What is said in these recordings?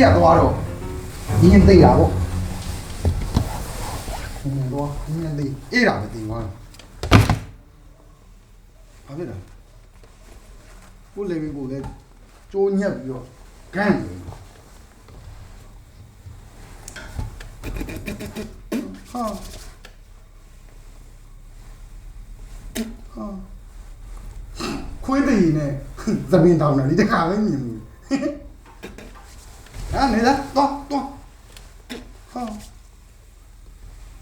ရှေ့ကသွားတော့ညင်းသိတာပေါ့ဟင်းတော့ညင်းသိအေးတာပဲတင်သွားတော့ဘာဖြစ်လဲကိုလေမင်းကိုလေကျိုးညက်ပြီးတော့ဂန်းနေဟာဟာခွေးတည်နဲ့သမင်တောင်းတယ်ဒီတခါပဲမြင်ဘူး 啊，没人，多多，好，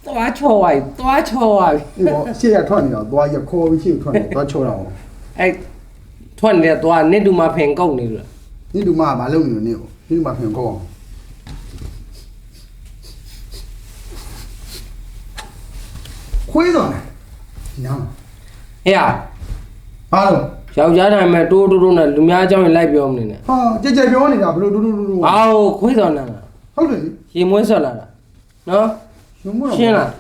多臭啊，多臭啊！我现在穿的，多也可以去穿的，多臭了哦。哎，穿的多，你都嘛偏高你了。你都嘛把弄你了，你都嘛偏高。灰着呢，你看。哎呀，八楼。 ယောက်ျားတိုင်းမဲ့တိုးတိုးတိုးနဲ့လူများအကြောင်းရင်လိုက်ပြောမနေနဲ့ဟာကြက်ကြက်ပြောနေတာဘလို့တူတူတူတူဟာဟိုခွေးဆောင်လာတာဟုတ်တယ်လေရေမွေးဆက်လာတာနော်ရုံမတော့ရှင်းလား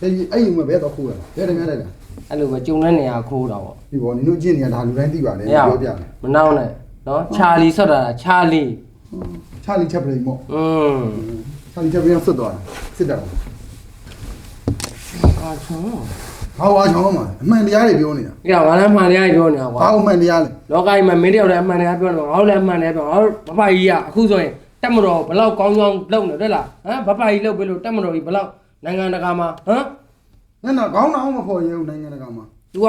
အဲ့ဒီအဲ့ဒီမှာဘယ်တော့ခိုးရလဲဘယ်တည်းများလိုက်လဲအဲ့လိုပဲကြုံတဲ့နေရာခိုးတာပေါ့ဒီပေါ်နင်တို့ကြည့်နေတာဒါလူတိုင်းသိပါတယ်ပြောပြတယ်မနောက်နဲ့နော်ချာလီဆက်တာချာလီချာလီချက်ပရိမော့อืมချာလီချက်ပရိဆက်သွားတာစစ်တယ်အာချုံ ဘာဝါချောင်းမှာအမှန်တရားတွေပြောနေတာဒီကငါလည်းမှန်တရားပြောနေတာကွာဘာအမှန်တရားလဲလောကကြီးမှာမင်းတယောက်လည်းအမှန်တရားပြောနေငါတို့လည်းအမှန်တရားပြောငါတို့ဘဘကြီးကအခုဆိုရင်တက်မတော်ဘလောက်ကောင်းကောင်းလုပ်နေတွေ့လားဟမ်ဘဘကြီးလုပ်ပြီလို့တက်မတော်ကြီးဘလောက်နိုင်ငံတကာမှာဟမ်ညနေခေါင်းအောင်မဖော်ရဲဘူးနိုင်ငံတကာမှာသူက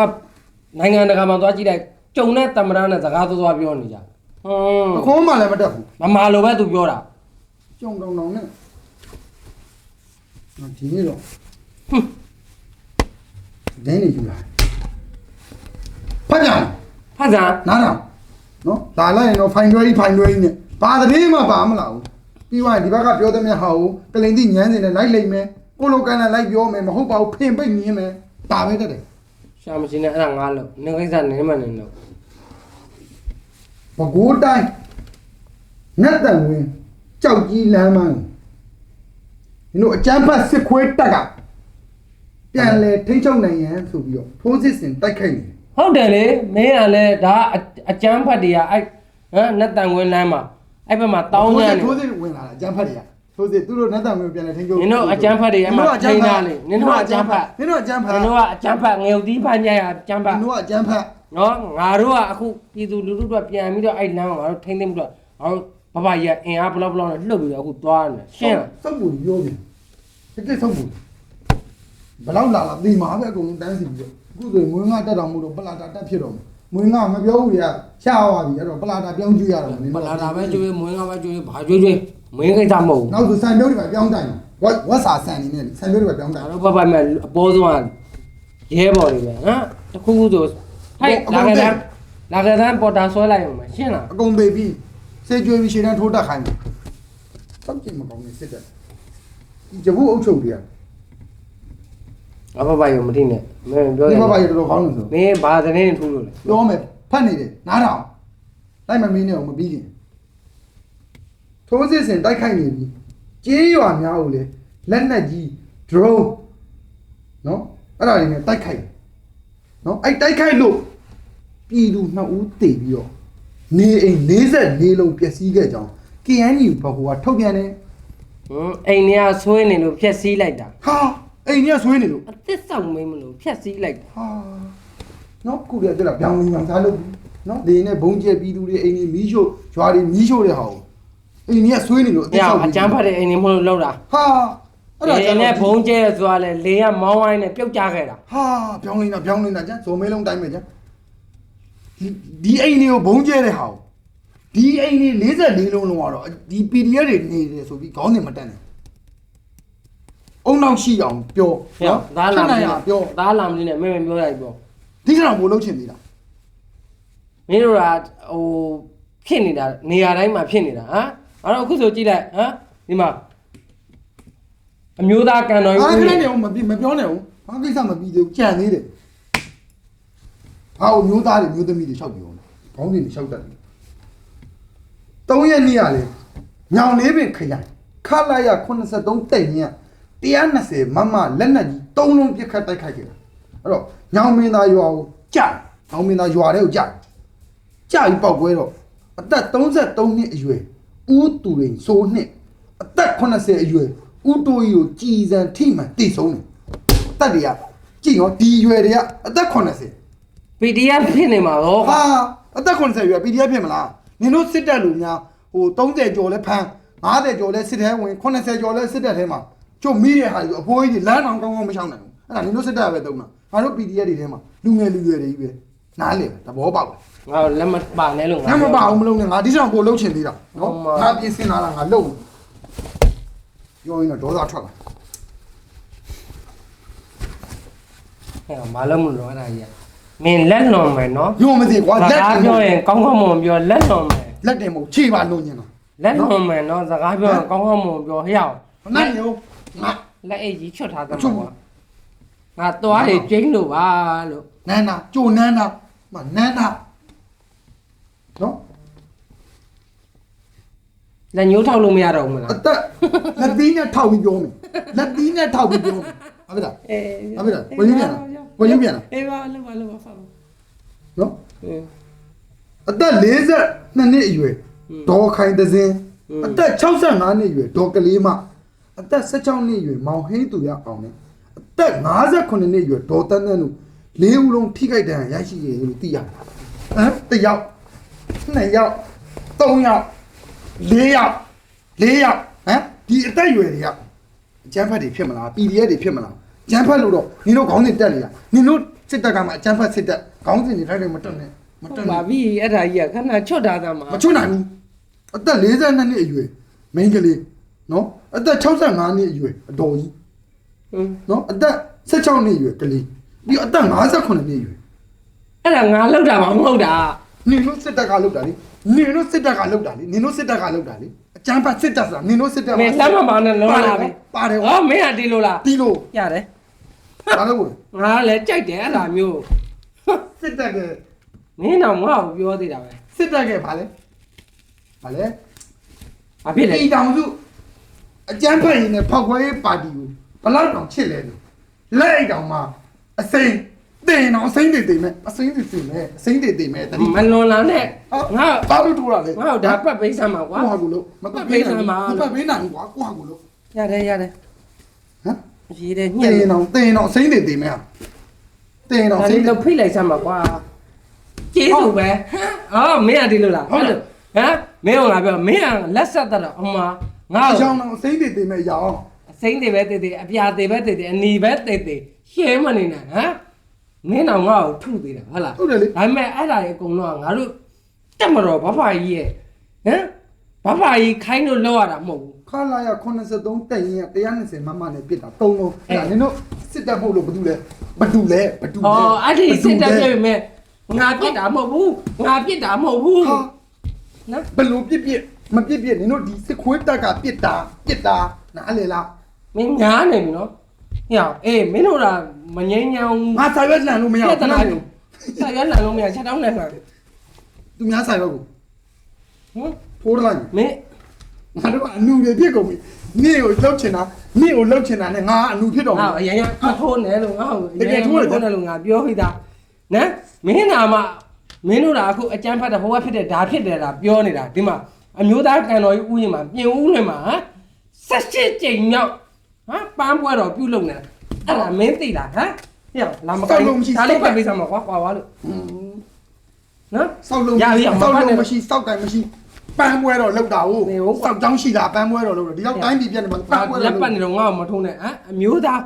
နိုင်ငံတကာမှာသွားကြည့်လိုက်ကြုံတဲ့တမရနဲ့စကားသွားသွားပြောနေကြဟွအန်းခေါင်းမှလည်းမတက်ဘူးမမာလိုပဲသူပြောတာကြုံတောင်တောင်နဲ့ဒီနေ့တော့ဟွန်း ဒင်းနေယူလာဖတ်ကြဖတ်စံနားထောင်နော်လာလိုက်ရင်တော့ဖိုင်တွဲကြီးဖိုင်တွဲကြီးနဲ့ဘာသတင်းမှပါမလာဘူးပြီးသွားရင်ဒီဘက်ကပြောသမျှဟာကိုကလိန်တိညမ်းစင်နဲ့လိုက်လိမ့်မယ်ကိုလိုကန်နဲ့လိုက်ပြောမယ်မဟုတ်ပါဘူးဖင်ပိတ်မြင်မယ်ဒါပဲတက်တယ်ရှာမရှိနဲ့အဲ့ဒါငါလို့နေကိစ္စနေမှနေလို့ဘကိုးတိုင်းငတ်တန်ဝင်ကြောက်ကြီးလမ်းမန်းဒီလိုအကျန်းဖတ်စစ်ခွေးတက်က ပြန်လဲထိန်းချုပ်နိုင်ရန်ဆိုပြီးတော့ထိုးစစ်စင်တိုက်ခိုက်နေတယ်ဟုတ်တယ်လေမင်းကလည်းဒါအအကျန်းဖတ်တွေကအဲ့ဟမ်နတ်တန်ခွင်းလမ်းမှာအဲ့ဘက်မှာတောင်းနေတယ်ထိုးစစ်ဝင်လာတာအကျန်းဖတ်တွေကထိုးစစ်သူတို့နတ်တန်ဝင်ပြန်လဲထိန်းချုပ်နင်တို့အကျန်းဖတ်တွေအဲ့မှာထိန်းထားလေနင်တို့ကအကျန်းဖတ်နင်တို့အကျန်းဖတ်နင်တို့ကအကျန်းဖတ်ငယ်ဦးသီးဖတ်ညရအကျန်းဖတ်နင်တို့ကအကျန်းဖတ်နော်ငါတို့ကအခုပြည်သူလူထုတို့ပြန်ပြီးတော့အဲ့လမ်းကိုငါတို့ထိန်းသိမ်းပြီးတော့ငါတို့ဘဘကြီးကအင်အားဘလောက်ဘလောက်နဲ့လှုပ်ပြီးတော့အခုသွားနေရှင်းလားစောက်ပူပြောပြီတကယ်စောက်ပူ ဘလောက်လာလာဒီမှာပဲအကုန်လုံးတန်းစီပြီးတော့အခုဆိုရင်မွေးငါတက်တော်မူတော့ပလာတာတက်ဖြစ်တော့မွေးငါမပြောဘူးရရှားသွားပြီအဲ့တော့ပလာတာပြောင်းကျွေးရတော့နင်မတို့လာတာပဲကျွေးမွေးငါပဲကျွေးဘာကျွေးကျွေးမွေးကိစ္စမဟုတ်ဘူးနောက်ဆိုဆန်ပြုတ်တွေပဲပြောင်းတိုင်ဝက်ဝက်စာဆန်နေနဲ့ဆန်ပြုတ်တွေပဲပြောင်းတိုင်ငါတို့ဘဘမဲ့အပေါ်ဆုံးကရဲဘော်တွေပဲဟမ်တခုခုဆိုဟဲ့လာခဲ့တယ်လာခဲ့တယ်ပေါ်တာဆွဲလိုက်အောင်မရှင်းလားအကုန်ပေပြီးစေကျွေးပြီးရှည်တန်းထိုးတက်ခိုင်းတယ်စောက်ကြည့်မကောင်းနေစစ်တယ်ဒီဂျဘူးအုပ်ချုပ်တွေက ငါဘဘရောမသိနဲ့မင်းပြောတဒီယ်ဘဘကြီးတော်တော်ကောင်းနေဆိုမင်းဘာသတင်းထူးလို့လဲပြောမယ်ဖတ်နေတယ်နားထောင်လိုက်မမင်းနဲ့အောင်မပြီးခင်ထိုးစစ်စင်တိုက်ခိုက်နေပြီကြေးရွာများကိုလေလက်နက်ကြီး drone နော်အဲ့ဒါတွေနဲ့တိုက်ခိုက်တယ်နော်အဲ့တိုက်ခိုက်လို့ပြည်သူနှစ်ဦးတည်ပြီးတော့နေအိမ်44လုံးပျက်စီးခဲ့ကြောင်း KNU ဘက်ကထုတ်ပြန်တယ်ဟမ်အိမ်ထဲကဆွဲနေလို့ဖြက်စီးလိုက်တာဟာ အိမ်ကြီးကဆွေးနေလို့အသစ်ဆောင်မင်းမလို့ဖြက်စီးလိုက်တာဟာနော်ခုပြတဲ့လားပြောင်းလင်းမှစားလို့နော်လေနဲ့ဘုံကျဲပြည်သူတွေအိမ်ကြီးမီးရှို့ရွာတွေမီးရှို့တဲ့ဟာကိုအိမ်ကြီးကဆွေးနေလို့အ။အဲ့ဆောက်အကျန်းဖတ်တဲ့အိမ်နေမလို့လောက်တာဟာအဲ့ဒါ။အဲ့နဲ့ဘုံကျဲဆိုတာလေလေကမောင်းဝိုင်းနဲ့ပြုတ်ကြခဲ့တာဟာပြောင်းလင်းတာပြောင်းလင်းတာကျန်ဇုံမဲလုံးတိုင်းပဲကျန်ဒီဒီအိမ်တွေကိုဘုံကျဲတဲ့ဟာကိုဒီအိမ်တွေ44လုံးလုံးကတော့ဒီ PDF တွေနေတယ်ဆိုပြီးခေါင်းစဉ်မတက်နဲ့အုံ နောက်ရှိအောင်ပြော။ဟဲ့ဒါလာမဖြစ်င်းနိုင်အောင်ပြောဒါလာမင်းနဲ့မင်းမပြောလိုက်ပြောဒီကတော့ဘိုးလုံးချင်သေးတာ။မင်းတို့ကဟိုဖြစ်နေတာနေရာတိုင်းမှာဖြစ်နေတာဟမ်။အဲ့တော့အခုဆိုကြည့်လိုက်ဟမ်ဒီမှာအမျိုးသားကန်တော်ဟာကြီးခဏနေအောင်မပြမပြောနဲ့အောင်ဘာကိစ္စမပြီးသေးဘူးကြံသေးတယ်ဟာဟိုမျိုးသားတွေမျိုးသမီးတွေလျှောက်ပြောတယ်ခေါင်းစဉ်တွေလျှောက်တတ်တယ်၃ရက်နေ့ရလေညောင်လေးပင်ခရိုင်ခလာရ83တိတ်ညက် 120မမလက်နက်ကြီး၃လုံးပြစ်ခတ်တိုက်ခိုက်ခဲ့တာအဲ့တော့ညောင်မင်းသားရွာကိုကြာညောင်မင်းသားရွာတဲ့ကိုကြာကြာပြီးပေါက်ကွဲတော့အသက်33နှစ်အရွယ်ဦးသူရင်စိုးနှစ်အသက်80အရွယ်ဦးတိုးကြီးကိုကြည်စံထိမှန်တည်ဆုံးတယ်အသက်တွေကကြည်ရောဒီအရွယ်တွေကအသက်80 PDF ဖြစ်နေမှာတော့ဟာအသက်80ရွယ် PDF ဖြစ်မလားနင်တို့စစ်တပ်လူများဟို30ကျော်လဲဖမ်း50ကျော်လဲစစ်ထဲဝင်80ကျော်လဲစစ်တပ်ထဲမှာ ကျုပ်မိတဲ့ဟာကြီးအဖိုးကြီးတွေလမ်းအောင်ကောင်းကောင်းမရှောင်နိုင်ဘူးအဲ့ဒါနင်တို့စစ်တပ်ပဲတုံးတာငါတို့ PDF တွေထဲမှာလူငယ်လူရွယ်တွေကြီးပဲနားလေသဘောပေါက်တယ်ငါလက်မပါနဲ့လို့ငါမပါအောင်မလုပ်နဲ့ငါဒီဆောင်ကိုလှုပ်ချင်သေးတာနော်ဟုတ်ပါငါပြင်ဆင်လာတာငါလှုပ်ပြောရင်တော့ဒေါသထွက်လာဟဲ့မလုံးမလို့အဲ့ဒါကြီးမင်းလက်လွန်မယ်နော်ညို့မသိကွာစလက်ကားတင်ပြောရင်ကောင်းကောင်းမွန်ပြောလက်လွန်မယ်လက်တင်မို့ခြေပါလုံးညင်တာလက်လွန်မယ်နော်စကားပြောရင်ကောင်းကောင်းမွန်ပြောဟျောက်နိုင်ရော ငါလက်အိတ်ကြီးချွတ်ထားတယ်ချွတ်ကွာငါသွားတယ်ကျင်းလို့ပါလို့နန်းနာကြိုနန်းနာမနန်းနာနော်လက်ညှိုးထောက်လို့မရတော့ဘူးမလားအသက်လက်သီးနဲ့ထောက်ပြီးပြောမယ်လက်သီးနဲ့ထောက်ပြီးပြောမယ်ဟုတ်ပြီလားအေးဟုတ်ပြီလားကိုကြီးပြန်လားကိုကြီးပြန်လားအေးပါလို့ပါလို့ပါဖာနော်အေးအသက်42နှစ်အရွယ်ဒေါ်ခိုင်တစင်းอืมအသက်65နှစ်အရွယ်ဒေါ်ကလေးမ အသက်16နှစ်အရွယ်မောင်ဟင်းသူရအောင်နဲ့အသက်58နှစ်အရွယ်ဒေါ်တန်းတန်းတို့လေးဦးလုံးထိခိုက်ဒဏ်ရာရရှိရလို့သိရတယ်ဟမ်တစ်ယောက်နှစ်ယောက်သုံးယောက်လေးယောက်လေးယောက်ဟမ်ဒီအသက်အရွယ်တွေကအကျန်းဖတ်တွေဖြစ်မလား PDF တွေဖြစ်မလားအကျန်းဖတ်လို့တော့နင်တို့ခေါင်းစဉ်တက်နေတာနင်တို့စစ်တပ်ကမှအကျန်းဖတ်စစ်တပ်ခေါင်းစဉ်တွေထိုက်တယ်မတက်နဲ့မတက်ပါနဲ့ပြီအဲ့ဒါကြီးကခဏချွတ်ထားတာမှာမချွတ်နိုင်ဘူးအသက်42နှစ်အရွယ်မိန်းကလေး နော်အသက်65နှစ်အရွယ်အတော်ကြီးဟင်းနော်အသက်16နှစ်အရွယ်ကလေးပြီးတော့အသက်58နှစ်အရွယ်အဲ့ဒါငါလောက်တာမှမဟုတ်တာနင်တို့စစ်တပ်ကလောက်တာလေနင်တို့စစ်တပ်ကလောက်တာလေနင်တို့စစ်တပ်ကလောက်တာလေအကျန်းဖတ်စစ်တပ်ဆိုတာနင်တို့စစ်တပ်မင်းလက်မပါနဲ့လုံးလာပြီပါတယ်ဟောမင်းကဒီလိုလားဒီလိုရတယ်ဒါလည်းကိုငါလည်းကြိုက်တယ်အဲ့ဒါမျိုးစစ်တပ်ကမင်းတော့ငါ့ကိုပြောသေးတာပဲစစ်တပ်ကဘာလဲဘာလဲဘာဖြစ်လဲပြည်တောင်စု အကျန်းဖတ်ရင်နဲ့ဖောက်ခွဲရေးပါတီကိုဘလောက်တောင်ချစ်လဲလို့လက်အိတ်တောင်မှာအစိမ်းတင်တော့အစိမ်းတွေတင်မဲ့အစိမ်းတွေတင်မဲ့အစိမ်းတွေတင်မဲ့တတိမလွန်လာနဲ့ငါဘာလို့ထိုးတာလဲငါ့ကိုဒါပတ်ပေးစမ်းပါကွာကိုဟာကိုလို့မပတ်ပေးနိုင်ဘူးမပတ်ပေးနိုင်ဘူးကွာကိုဟာကိုလို့ရတယ်ရတယ်ဟမ်ရေးတယ်ညှတက်င်တော့တင်တော့အစိမ်းတွေတင်မဲ့တင်တော့ဒါအစိလေးမ်းတွေတော့ဖိလိုက်စမ်းပါကွာကျေးဇူးပဲဟမ်အော်မင်းကဒီလိုလားဟုတ်တယ်ဟမ်မင်းကငါပြောမင်းကလက်ဆက်တတ်တော့အမ ငါ့အကိုကြောင်းတော့အစိမ်းတွေတင်မဲ့ရအောင်အစိမ့်တွေပဲတည်တည်အပြာတွေပဲတည်တည်အနီပဲတည်တည်ရှဲမနေနဲ့ဟမ်မင်းတော့ငါ့ကိုထုသေးတာဟုတ်လား ဟုတ်တယ်လေဒါပေမဲ့အဲ့ဒါတွေအကုန်လုံးကငါတို့တက်မတော်ဘဖာကြီးရဲ့ဟမ်ဘဖာကြီးခိုင်းလို့လောက်ရတာမဟုတ်ဘူး ခလာရ83တက်ရင်120မမနဲ့ပြစ်တာ3လုံးအဲ့ဒါနင်တို့စစ်တပ်မဟုတ်လို့ဘာတူလဲဘာတူလဲဘာတူလဲ။အော်အဲ့ဒီစစ်တပ်ပြည့်မဲ့ငါပြစ်တာမဟုတ်ဘူးငါပြစ်တာမဟုတ်ဘူးဟာနော်ဘလို့ပြစ်ပြစ် မပြစ်ပြစ်နင်တို့ဒီစစ်ခွေးတက်ကပြစ်တာပြစ်တာနားလေလားမင်းညားနေပြီနော်ဟေ့အေးမင်းတို့ကမငိမ့်ညောင်းငါဆိုင်ရွက်လှန်လို့မရပြဘူးဿနာတွေဆက်ရလာလို့မရချက်တောင်းနေမှာသူများဆိုင်ရွက်ကိုဟမ်ထိုးလိုက်မင်းငါတို့ကအနူတွေပြစ်ကုန်ပြီနေ့ကိုလှုပ်ချင်တာနေ့ကိုလှုပ်ချင်တာနဲ့ငါကအနူဖြစ်တော်ငါပြီအရင်ကမထိုးနဲ့လို့ငါ့ကိုတကယ်ထိုးတယ်ထိုးနဲ့လို့ငါပြောခိတာနော်မင်းနာမှာမင်းတို့ကအခုအကြမ်းဖတ်တဲ့ဟိုကဖြစ်တဲ့ဒါဖြစ်တယ်လားပြောနေတာဒီမှာ အမျိုးသားကန်တော်ကြီးဥယျာဉ်မှာပြင်ဦးလွင်မှာဟမ်ဆက်ရှစ်ကြိမ်မြောက်ဟမ်ပန်းပွဲတော်ပြုလုပ်နေတာအဲ့ဒါမင်းသိလားဟမ်ဟေ့လာမကိုင်းဒါလေးပတ်ပေးစမ်းပါကွာကွာသွားလို့နော်စောက်လုံးရပြီအောင်စောက်မပတ်နဲ့လုံးမရှိစောက်ကန်မရှိပန်းပွဲတော့လောက်တာဟုတ်နေဟုတ်စောက်ကြောင်းရှိတာပန်းပွဲတော့လောက်တာဒီတော့တိုင်းပြည်ပြတ်နေမှာပန်းပွဲလတော့က်ပတ်နေတော့ငါ့ကိုမထုံးနဲ့ဟမ်အမျိုးသား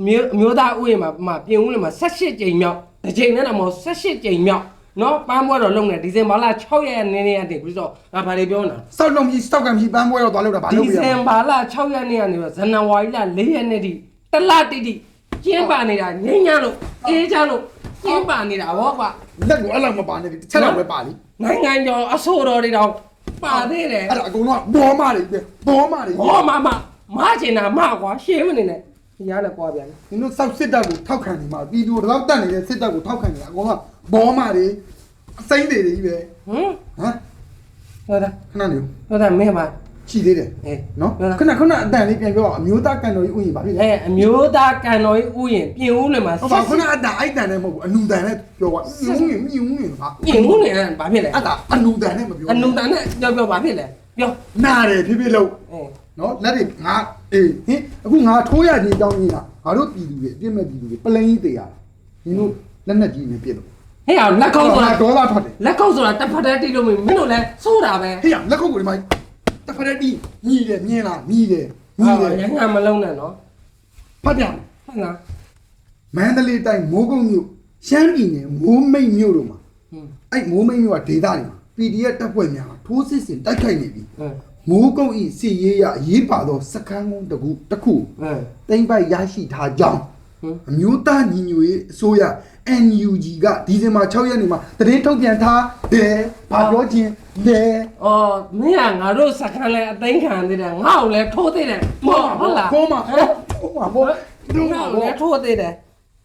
အမျိုးအမျိုးသားဥယျာဉ်မှာမှာပြင်ဦးလည်းမှာ18ကြိမ်မြောက်တစ်ကြိမ်နဲ့တော့မဟုတ်18ကြိမ်မြောက် နော်ပန်းပွဲတော်လုပ်နေဒီဇင်ဘာလ6ရက်နေ့နေ့ကနေပြီးတော့ငါဗာလေးပြောနေတာစောက်လုံးမရှိစောက်ကန်မရှိပန်းပွဲတော့သွားလောက်တာဘာဒီလို့ပြရဇင်ဘာလ6ရက်နေ့ကနေတော့ဇန်နဝါရီလ4ရက်နေ့ထိတလတိတိကျင်းပနေတာငိမ့်ညလို့အေးချလို့ကျင်းပနေတာဗောကွာလက်ကိုအဲ့လောက်မပါနဲ့တစ်ချက်တော့ပဲပါလိနိုင်ငံကျော်အဆိုတော်တွေတော့ပါသေးတယ်အဲ့ဒါအကုန်လုံးကဘောမတွေပဲဘောမတွေဟောမမမချင်တာမကွာရှင်းမနေနဲ့ ရားလည်းကွာပြန်နင်တို့စောက်စစ်တပ်ကိုထောက်ခံနေမှာပြည်သူတော့တက်နေတဲ့စစ်တပ်ကိုထောက်ခံနေတာအကုန်လုံးကဘောမတွေအစိမ့်တွေကြီးပဲဟမ်ဟမ်ဟုတ်တာခဏနေဟုတ်တာမင်းပါရှိသေးတယ်အေးနော်ဟုတ်လားခဏခဏအတန်လေးပြန်ပြောအောင်အမျိုးသားကန်တော်ကြီးဥယျာဉ်ပါဖြစ်လဲအဲအမျိုးသားကန်တော်ကြီးဥယျာဉ်ပြင်ဦးလွင်မှာဟုတ်ပါခဏအတန်အိုက်တန်နဲ့မဟုတ်ဘူးအနုတန်နဲ့ပြောပါမြုံမြုံမြုံမြုံဟာပြင်ဦးလွင်ကဘာဖြစ်လဲအဲ့ဒါအနုတန်နဲ့မပြောအနုတန်နဲ့ပြောပြောဘာဖြစ်လဲပြောနားတယ်ဖြည်းဖြည်းလို့အေးနော်လက်တွေငါ အေးဟင်အခုငါထိုးရခြင်းတောင်းကြီးလားငါတို့ပြည်သူတွေအပြစ်မဲ့ပြည်သူတွေပလိန်ကြီးတေးရတာနင်တို့လက်နက်ကြီးနဲ့ပြစ်လို့ဟဲ့အောင်လက်ကုပ်ဆိုတာဒေါ်လာထွက်တယ်လက်ကုပ်ဆိုတာတစ်ဖက်တည်းတိလို့မင်းမင်းတို့လည်းစိုးတာပဲဟေးရလက်ခုပ်ကိုဒီမှာတစ်ဖက်တည်းတီးညီးတယ်မြင်လားညီးတယ်ညီဟားတယ်ရဟန်းမလုံးနဲ့နော်ဖတ်ပြမယ်ဟုတ်လားမန္တလေးတိုင်းမိုးကုတ်မြို့ရှမ်းပြည်နယ်မိုးမိတ်မြို့တို့မှာဟင်းအဲ့မိုးမိတ်မြို့ကဒေသတွေမှာ PDF တပ်ဖွဲ့များထိုးစစ်ဆင်တိုက်ခိုက်နေပြီဟင်း မိုးကုတ်ဤစီရေးရအရေးပါသောစခန်းကုန်းတစ်ခုတစ်ခုဟင်းတိမ့်ပိုက်ရရှိထားကြောင်းဟင်းအမျိုးသားညီညွတ်ရေးအစိုးရ NUG ကဒီဇင်ဘာ6ရက်နေ့မှာသတင်းထုတ်ပြန်ထားတယ်။ဘာပြောခြင်းလဲအော်မင်းကငါတို့စခန်းလဲအသိမ်းခံသေးတယ်ငါ့ကိုလည်းထိုးသေးတယ်ဟုတ်ဟုတ်လားခေါ်မှာဟမ်ခေါ်မှာဘောတို့တို့ကမှာဘောလည်းထိုးသေးတယ်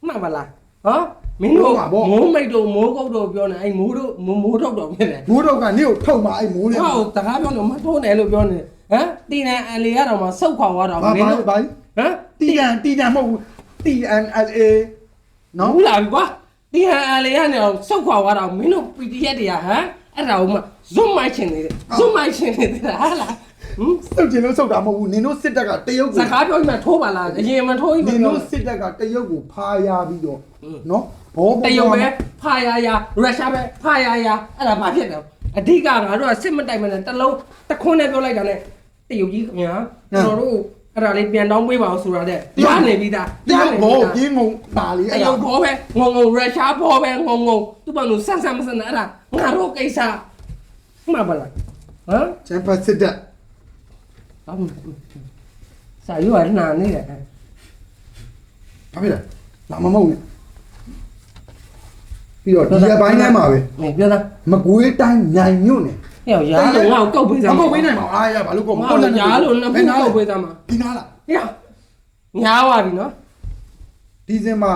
မှန်ပါလားဟောမ င်းတို့ဟုတ်ပါဗောမိုးမိတ်တို့မိုးကုတ်တို့ပြောနေအဲ့မိုးတို့မိုးမိုးထုတ်တော့ဖြစ်တယ်မိုးတော့ကနေ့ကိုထုတ်မှာအဲ့မိုးနဲ့ဟောတကားပြောလို့မထိုးနဲ့လို့ပြောနေဟမ်တီနန်အလီကတော့မှစုတ်ခွာသွားတော့ဘာမင်းဘာတို့ဘာဟမ်တီတန်တီတန်မဟုတ်ဘူး TNLA နော်ဘူးလာပြီကွာတီဟန်အလီကနေတော့စုတ်ခွာသွားတော့မင်းတို့ PDF တွေကဟမ် အဲ့ဒါကိုမှဇွတ်မိုက်ချင်နေတယ်ဇွတ်မိုက်ချင်နေတယ်ဟာလားဟမ်စုပ်ကျင်လို့စုပ်တာမဟုတ်ဘူးနင်တို့စစ်တပ်ကတရုတ်စကိုကားပြောပြီးမှထိုးပါလားအရင်မထိုးနဘူးင်ပြောတို့စစ်တပ်ကတရုတ်ကိုဖာရပြီးတော့อืมနော်ဘောတရုတ်ပဲဖာယာယာရုရှားပဲဖာယာယာအဲ့ဒါဘာဖြစ်လဲအဓိကငါတို့ကစစ်မတိုင်မနဲ့တလုံးတခွန်းနဲ့ပြောလိုက်တာနဲ့တရုတ်ကြီးခင်ဗျာကျွန်တော်တို့ အဲ့ဒါလေးပြန်တောင်းပေးပါအောင်ဆိုတာတဲ့ရနေပြီသားတရုတ်ဘောပြင်းငုံပါလေတအဲ့ရုဒါတ်ဘောပဲငုံငုံရုရှားဘောပဲငုံငုံသူ့ဘာလို့ဆန်းဆန်းမဆန်းနဲ့အဲ့ဒါငါတို့ကိစ္စမှန်ပါလားဟမ်ချမ်ပတ်စစ်တပ်အမ်စာရွက်နာနေတယ်ဘာဖြစ်လဲလာမမုံနဲ့ပြီးတော့ဒီရက်ပိုင်းထဲမှာပဲမင်းပြောသားမကွေးတိုင်းမြိုင်မြို့နယ် ဟဲ့ရားလို့ငါ့ကိုကောက်ပေးစမ်းမကုတ်ပေးနိုင်ပါဘူးအားရဘာလို့ကောက်ငါ့ကိုရားလို့နှစ်ခုကောက်ပေးစမ်းပါဒီနားလားဟေ့ညားသွားပြီနော်ဒီဇင်ဘာ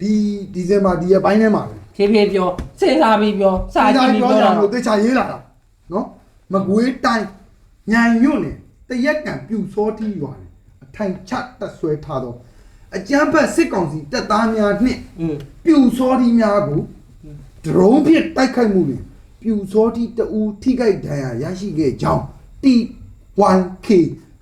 ဒီဒီဇင်ဘာဒီရက်ပိုင်းထဲမှာပဲဖြည်းဖြည်းပြောစဉ်းစားပြီးပြောစာကြည့်ပြီးပြောပြောကြတာလို့တေချာရေးလာတာနော်မကွေးတိုင်းမြိုင်မြို့နယ်တရက်ကံပြူစောတီးရွာနယ်အထိုင်ချတက်ဆွဲထားသောအကြမ်းဖက်စစ်ကောင်စီတပ်သားများနှင့်อืมပြူစောတီများကိုဒရုန်းဖြင့်တိုက်ခိုက်မှုတွင် ပြူစောတီတအူထိခိုက်ဒဏ်ရာရရှိခဲ့ကြောင်း T1K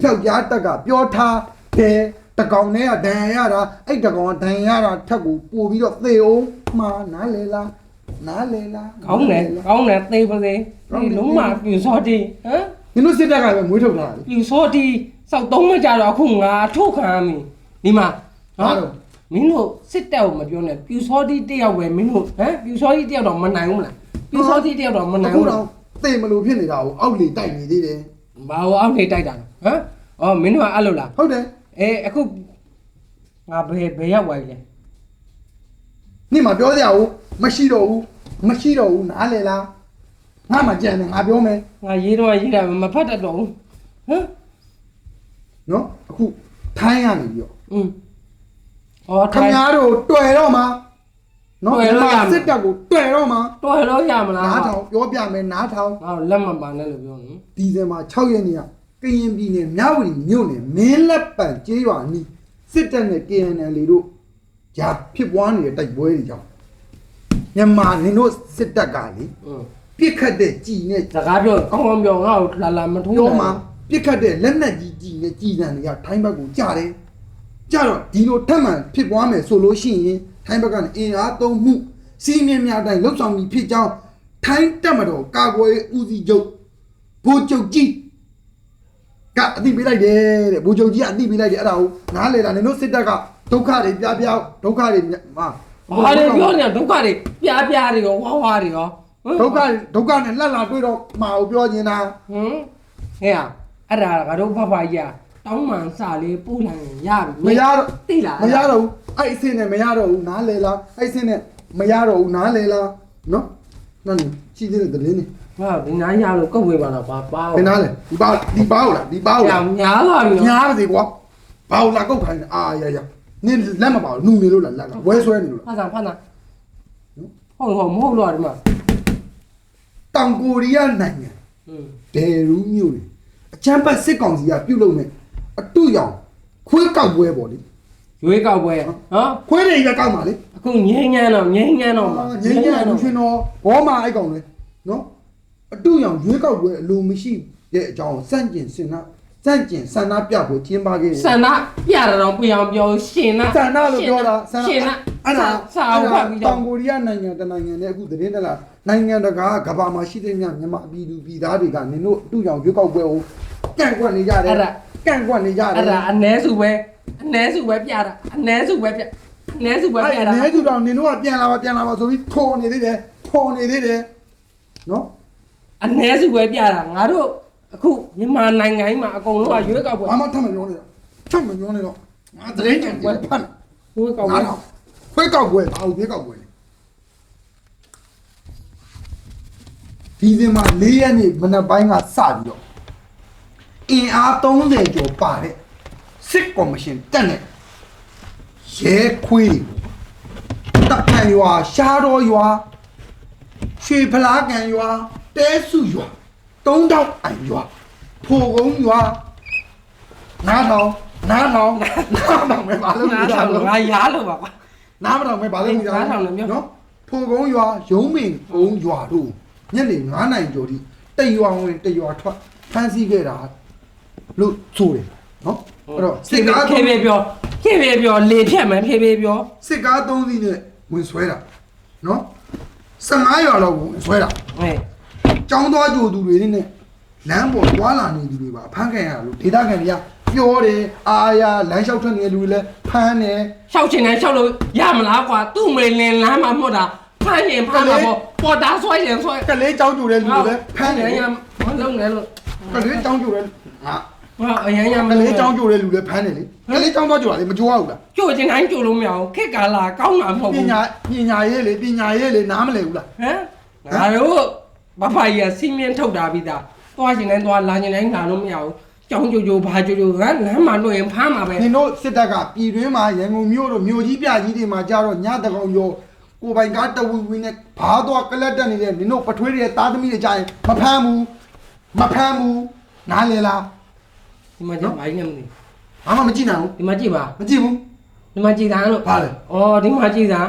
ဖျောက်ကြားတက်ကပြောထားတယ်တကောင်နဲ့ကဒဏ်ရာရတာအဲ့တကောင်ကဒဏ်ရာရတာထက်ကိုပို့ပြီးတော့သေအောင်မှာနားလေလားနားလေလားကောင်းတယ်ကောင်းတယ်သေပါစေဒီလုံးမပြူစောတီဟမ်နင်တို့စစ်တပ်ကပဲမွေးထုတ်ထားတာလေပြူစောတီစောက်သုံးမကြတော့အခုငါထုတ်ခံရပြီဒီမှာဘာနော်လို့မင်းတို့စစ်တပ်ကိုမပြောနဲ့ပြူစောတီတယောက်ပဲမင်းတို့ဟမ်ပြူစောတီတယောက်တော့မနိုင်ဘူးမလား ပြူစောတီတယောက်တော့မနိုင်အခုဘူးတော့သေမလို့ဖြစ်နေတာကိုအောက်လေတိုက်နေသေးတယ်ဘာလို့အောက်နေတိုက်တာလဲဟမ်အော်မင်းတို့ကအဲ့လိုလားဟုတ်တယ်အဲအခုငါဘယ်ဘယ်ရောက်သွားပြီလဲနေ့မှာပြောစရာဘူးမရှိတော့ဘူးမရှိတော့ဘူးနားလေလားငါမှကြံတယ်ငါပြောမယ်ငါရေးတော့ရေးတာမဖတ်တတ်တော့ဘူးဟမ်နော်အခုထိုင်းရနေပြီးတော့อืมအော်ခထိုင်မားတို့တွေ့တော့မှာ နော်တွေ့လို့ရမယ်စစ်တပ်ကိုတွေ့တော့မှာတော်လို့ရမလားနားထောင်ပြောပြမယ်နားထောင်ငါလက်မပါနဲ့လို့ပြောနေဒီဇင်ဘာ6ရက်နေ့ကကရင်ပြည်နယ်မြဝတီမြို့နယ်မင်းလက်ပံကျေးရွာနီးစစ်တပ်နဲ့ KNL တို့ဂျာဖြစ်ပွားနေတဲ့တိုက်ပွဲတွေကြောင့်မြန်မာနင်တို့စစ်တပ်ကလေอืมပြစ်ခတ်တဲ့ကြည်နဲ့စကားပြောကောင်းကောင်းပြောငါ့ကိုလာလာမထိုးပြောနဲ့မှာပြစ်ခတ်တဲ့လက်နက်ကြီးကြည်နဲ့ကြည်တံတွေကထိုင်းဘက်ကိုကြားတယ်ကြတော့ဒီလိုထက်မှန်ဖြစ်ပွားမယ်ဆိုလို့ရှိရင် ထိုင်းဘက်ကနေအင်အားသုံးမှုစီးမြင်များတိုင်းလှုပ်ဆောင်ပြီးဖြစ်ကြောင်းထိုင်းတပ်မတော်ကာကွယ်ရေးဦးစီးချုပ်ဗိုလ်ချုပ်ကြီးကအတိပေးလိုက်တယ်တဲ့ဗိုလ်ချုပ်ကြီးကအတိပေးလိုက်တယ်အဲ့ဒါကိုနားလေတာနင်တို့စစ်တပ်ကဒုက္ခတွေပြပြဒုက္ခတွေမှာဘာလဲပြောနေဒုက္ခတွေပြားပြားတွေရောဝါးဝါးတွေရောဟမ်ဒုက္ခဒုက္ခနဲ့လှက်လာတွေ့တော့မှာကိုပြောနေတာဟမ်ဟဲ့အဲ့ဒါငါတို့ဖဖကြီးကတောင်းမှန်စာလေးပို့လိုက်ရင်ရပြီမရတော့သိလားမရတော့ဘူး အဲ့အဆင့်နဲ့မရတော့ဘူးနားလဲလားအဲ့အဆင့်နဲ့မရတော့ဘူးနားလဲလားနော်နော်ကြီးသေးတဲ့တလေးနေဟာဒီနားရလို့ကုတ်ဝေးပါတော့ပါပါဘယ်နားလဲဒီပါဒီပါဟုတ်လားဒီပါဟုတ်လားညာလာပြီနော်ညာပါစေကွာဘာဟုတ်လားကုတ်ခိုင်းနေအာရရနင်းလက်မပါဘူးနူနေလို့လားလက်ကဝဲဆွဲနေလို့လားဖန်ဆန်ဖန်ဆန်ဟုတ်ဟုတ်မဟုတ်လားဒီမှာတောင်ကိုရီးယားနိုင်ငံဒယ်ရူးမြို့နေအချမ်းပတ်စစ်ကောင်စီကပြုတ်လုံနေအတုရောင်ခွေးကောက်ပွဲပေါ့လေ ရွေးကောက်ပွဲနော်ခွေးတွေပဲကောက်ပါလေအခုငိမ့်ညမ်းတော့ငိမ့်ညမ်းတော့မှာငင်းငင်းလူချင်းတော့ဘောမအိုက်ကောင်လေနော်အတူရောင်ရွေးကောက်ပွဲအလိုမရှိတဲ့အကြောင်းစန့်ကျင်စင်နာစန့်ကျင်ဆန္ဒပြဖို့ကျင်းပခဲ့ဆန္ဒပြတာတော့ပြအောင်ပြောရှင်နာဆန္ဒလို့ပြောတာဆန္ဒရှင်နာအဲ့ဒါစာအုပ်ဖတ်ပြီးတောတော့င်ကိုရီးယားနိုင်ငံတနိုင်ငံနဲ့အခုသတင်းတလားနိုင်ငံတကာကဘာမှာရှိတဲ့မြမြန်မာပြည်သူပြည်သားတွေကနင်တို့အတူရောင်ရွေးကောက်ပွဲကိုကန့်ကွက်နေကြတယ်ကန့်ကွက်နေကြတယ် အဲ့ဒါအ ਨੇ စုပဲ အနည်းစုပဲပြတာအနည်းစုပဲပြအနည်းစုပဲပြအဲ့တာ နဲသူတောင်နင်တို့ကပြန်လာပါပြန်လာပါဆိုပြီးထော်နေသေးတယ်ထော်နေသေးတယ်နော်အ ਨੇ စုပဲပြတာငါတို့အခုမြန်မာနိုင်ငံကြီးမှာအကုန်လုံးကရွေးကောက်ပွဲဘာမှထပ်မပြောနေတော့ထပ်မပြောနေတော့ငါသတရင်ကြံပွဲဖတ်မယ် ရွေးကောက်ပွဲ拿会搞鬼，把我别搞鬼了。ဒီဒီမှာ၄ရက်နေမနက်ပိုင်းကစပြီးတော့အင်အား30ကျော်ပါတဲ့ စစ်ကော်မရှင်တက်နေရဲခွေးတပ်ခံရွာရှားတော်ရွာရွှေဖလားကန်ရွာတဲစုရွာတုံးတောက်အိုင်ရွာဖိုကုန်းရွာနားထောင်နားထောင်နားထောင်ပဲပါလို့ငါထောင်လို့ငါရားလို့ပါကွာနားမတော်မဲဘာလို့မနားထောင်လို့ပြောနော်ဖိုကုန်းရွာရုံးမင်ကုန်းရွာတို့ညနေ9နိုင်ကျော်ထိတရွာဝင်တရွာထွက်ဖမ်းဆီးခဲ့တာလို့ဆိုတယ်နော် အဲ့တော့ ဖြ စစ် ည်း ကား ဖြည်းဖြည်းပြောဖြည်းဖြည်းပြောလေဖြတ်မယ်ဖြည်းဖြည်းပြော စစ်ကား၃စီးနဲ့ဝင်ဆွဲတာနော်15ရွာလောက်ဝင်ဆွဲတာ ဟဲ့ ចောင်းသွားကြိုသူတွေနဲ့လမ်းပေါ်သွားလာနေသူတွေပါအဖမ်းခံရလို့ဒေသခံတွေကပြောတယ်အာရလမ်းလျှောက်ထွက်နေတဲ့လူတွေလည်းဖမ်းတယ် ရှောက်ချင်တိုင်းရှောက်လို့ရမလားကွာသူ့မေလင်လမ်းမှာမို့တာဖမ်းရင်ဖမ်းမှာပေါ့ပေါ်တာဆွဲရင်ဆွဲ ကလေးចောင်းကြိုတဲ့လူတွေလည်းဖမ်းတယ် ရမလုံးနဲ့လို့ ကလေးចောင်းကြိုတဲ့ငါ ဟာအရင်ရမကလေးចောင်းကြိုတဲ့လူလည်းဖမ်းတယ်လေကလေးចောင်းသွားကြိုတာလေမကြိုရဘူးလားကြိုချင်တိုင်းကြိုလို့မရအောင်ခက်ကာလာကောင်းတာမဟုတ်ပဘူးညာပညာရေးလေပညာရေးလေနားမလည်ဘူးလားဟမ်ငါတို့ဘဖာကြီးကစီမင်းထုတ်တာပြီးသားသွားချင်တိုင်းသွားလာချင်တိုင်းလာလို့မရဘူးကြောင်းကြိုကြိုဘာကြိုကြိုကလမ်းမှာလို့ရင်ဖမ်းမှာပဲနင်တို့စစ်တပ်ကပြည်တွင်းမှာရန်ကုန်မြို့တို့မြို့ကြီးပြကြီးတွေမှာကြတော့ညတကောင်ရောကိုယ်ပိုင်ကားတဝီဝီနဲ့ဘာတော့ကလတ်တက်နေတဲ့နင်တို့ပထွေးတွေသားသမီးတွေကြရင်မဖမ်းဘူးမဖမ်းဘူးနားလေလား ဒီမှာကြည့်ဘာကြီးနဲ့မသိဘာမှမကြည့်နိုင်ဘူးဒီမှာကြည့်ပါမကြည့်ဘူးဒီမှာကြည့်တာလို့ဘာလဲဩဒီမှာကြည့်တာ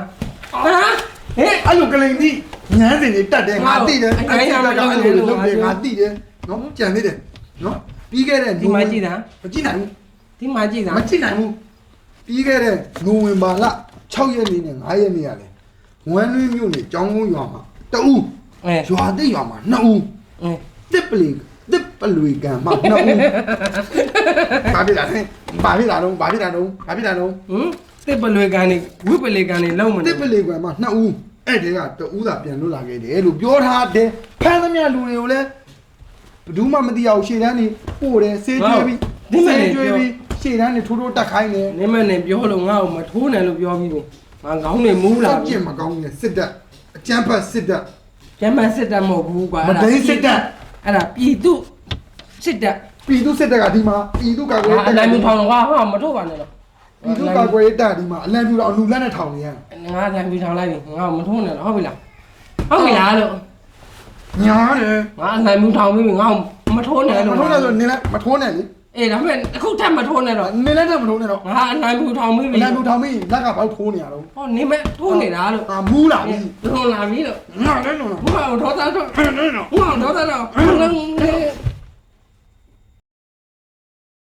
ဟာဟဲ့အဲ့လိုကလိန်ကြီးညမ်းစင်တွေတက်တယ်ငါသိတယ်အရင်ကမလုပ်အဲ့နဲ့လိုလို့လုပ်တယ်ငါသိတယ်နော်ကြံသေးတယ်နော်ပြီးခဲ့တဲ့ဒီမှာကြည့်တာမကြည့်နိုင်ဘူးဒီမှာကြည့်တာမကြည့်နိုင်ဘူးပြီးခဲ့တဲ့နိုဝင်ဘာလ6ရက်နေ့နဲ့9ရက်နေ့ရတယ်ဝမ်းလွင်းမြို့နယ်ကျောင်းကုန်းရွာမှာတအူးအဲရွာတိတ်ရွာမှာ2ဦးအဲတစ်ပလီ တစ်ပလွေကံမှာ2ဦးဘာဖြစ်လာလဲဘာဖြစ်လာတော့ဘာဖြစ်လာတော့ဘာဖြစ်လာတော့ဟမ်တစ်ပလွေကန်နေဝိပလေကန်နေလုံးမနေတစ်ပလီကံမှာ2ဦးအဲ့ဒီကတအူးသာပြန်လွတ်လာခဲ့တယ်လို့ပြောထားတယ်ဖမ်းသမျှလူတွေကိုလည်းဘယ်သူမှမသိအောင်ရှေ့တန်းနေပို့တယ်ဆေးကျွေးပြီးဆေးကျွေးပြီးရှေ့တန်းနေထိုးထိုးတက်ခိုင်းတယ်နေမနဲ့ပြောလို့ငါ့ကိုမထိုးနဲ့လို့ပြောပြီးပြီငါခေါင်းနေမူးလာစောက်ပြီကျင်မကောင်းတဲ့စစ်တပ်အကြမ်းဖက်စစ်တပ်ကျမစစ်တပ်မဟုတ်ဘူးကွာမဒိန်းစစ်တပ်အဲ့ဒါပြည်သူ စစ်တပ်ပြည်သူစစ်တပ်ကဒီမှာပြည်သူကာကွယ်ငါအနိုင်မထောင်တော့ဟာဟာမထိုးပါနဲ့တော့ပြည်သူကာကွယ်ရေးတပ်ဒီမှာအလံပြူတော့အလူလက်နဲ့ထောင်နေရငါအနိုင်မထောင်လိုက်ပြီငါမထိုးနဲ့တော့ဟုတ်ပြီလားဟုတ်ပြီလားလို့ညားတယ်ငါအနိုင်မထောင်ပြီငါမထိုးနဲ့မလို့ထိုးနဲ့ဆိုနင်းလဲမထိုးနဲ့လေအေးဒါပေမဲ့အခုထပ်မထိုးနဲ့တော့နင်းလဲတော့မထိုးနဲ့တော့ငါအနိုင်မထောင်ပြီအလံပြူထောင်ပြီးလက်ကဘောက်ထိုးနေရတော့ဟောနေမဲ့ထိုးနေတာလို့အာမူးလာပြီလွန်လာပြီလို့ငါလည်းလုံးလာဘုရားဒေါသတော့ဖန်နေတော့ဘုရားဒေါသတော့